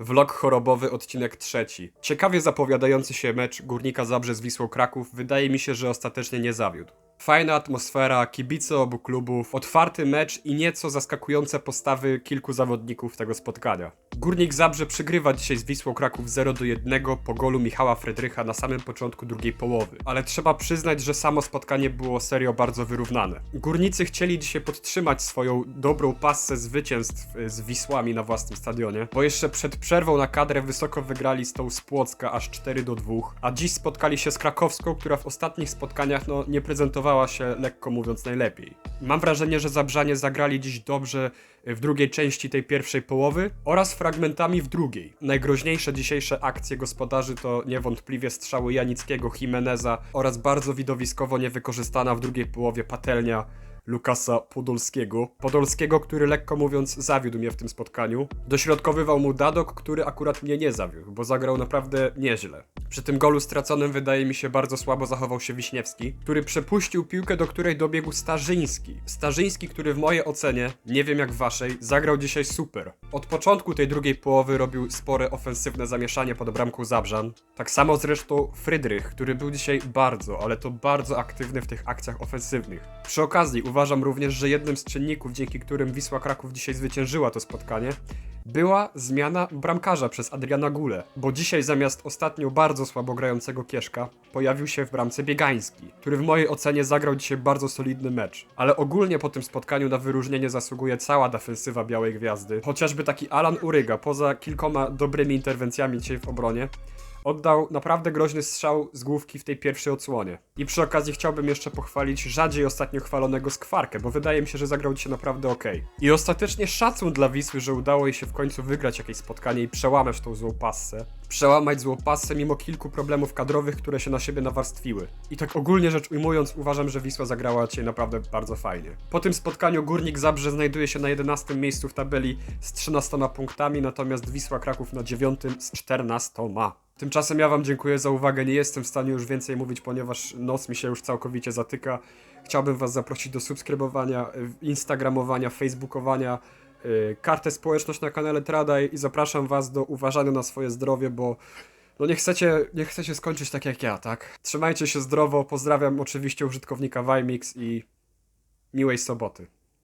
Vlog chorobowy, odcinek trzeci. Ciekawie zapowiadający się mecz Górnika Zabrze z Wisłą Kraków wydaje mi się, że ostatecznie nie zawiódł. Fajna atmosfera, kibice obu klubów, otwarty mecz i nieco zaskakujące postawy kilku zawodników tego spotkania. Górnik Zabrze przygrywa dzisiaj z Wisłą Kraków 0 do 1 po golu Michała Fredrycha na samym początku drugiej połowy. Ale trzeba przyznać, że samo spotkanie było serio bardzo wyrównane. Górnicy chcieli dzisiaj podtrzymać swoją dobrą passę zwycięstw y, z Wisłami na własnym stadionie, bo jeszcze przed przerwą na kadrę wysoko wygrali z tą z Płocka aż 4 do 2, a dziś spotkali się z Krakowską, która w ostatnich spotkaniach no, nie prezentowała się lekko mówiąc najlepiej. Mam wrażenie, że Zabrzanie zagrali dziś dobrze w drugiej części tej pierwszej połowy oraz fragmentami w drugiej. Najgroźniejsze dzisiejsze akcje gospodarzy to niewątpliwie strzały Janickiego, Jimeneza oraz bardzo widowiskowo niewykorzystana w drugiej połowie patelnia Lukasa Podolskiego. Podolskiego, który lekko mówiąc zawiódł mnie w tym spotkaniu. Dośrodkowywał mu Dadok, który akurat mnie nie zawiódł, bo zagrał naprawdę nieźle. Przy tym golu straconym wydaje mi się bardzo słabo zachował się Wiśniewski, który przepuścił piłkę, do której dobiegł Starzyński. Starzyński, który w mojej ocenie, nie wiem jak w waszej, zagrał dzisiaj super. Od początku tej drugiej połowy robił spore ofensywne zamieszanie pod bramką Zabrzan. Tak samo zresztą Frydrych, który był dzisiaj bardzo, ale to bardzo aktywny w tych akcjach ofensywnych. Przy okazji uważam również, że jednym z czynników, dzięki którym Wisła Kraków dzisiaj zwyciężyła to spotkanie, była zmiana bramkarza przez Adriana Gule, bo dzisiaj zamiast ostatnio bardzo słabo grającego Kieszka pojawił się w bramce Biegański, który w mojej ocenie zagrał dzisiaj bardzo solidny mecz. Ale ogólnie po tym spotkaniu na wyróżnienie zasługuje cała defensywa Białej Gwiazdy. Chociażby taki Alan Uryga, poza kilkoma dobrymi interwencjami dzisiaj w obronie, oddał naprawdę groźny strzał z główki w tej pierwszej odsłonie. I przy okazji chciałbym jeszcze pochwalić rzadziej ostatnio chwalonego Skwarkę, bo wydaje mi się, że zagrał dzisiaj naprawdę ok. I ostatecznie szacun dla Wisły, że udało jej się w końcu wygrać jakieś spotkanie i przełamać tą złą passę. Przełamać złą passę mimo kilku problemów kadrowych, które się na siebie nawarstwiły. I tak ogólnie rzecz ujmując, uważam, że Wisła zagrała dzisiaj naprawdę bardzo fajnie. Po tym spotkaniu Górnik Zabrze znajduje się na 11 miejscu w tabeli z 13 punktami, natomiast Wisła Kraków na 9 z 14. Tymczasem ja Wam dziękuję za uwagę. Nie jestem w stanie już więcej mówić, ponieważ noc mi się już całkowicie zatyka. Chciałbym Was zaprosić do subskrybowania, y, instagramowania, facebookowania, y, kartę społeczność na kanale Tradaj i zapraszam Was do uważania na swoje zdrowie, bo no nie chcecie, nie chcecie skończyć tak jak ja, tak? Trzymajcie się zdrowo, pozdrawiam oczywiście użytkownika Vimix i miłej soboty.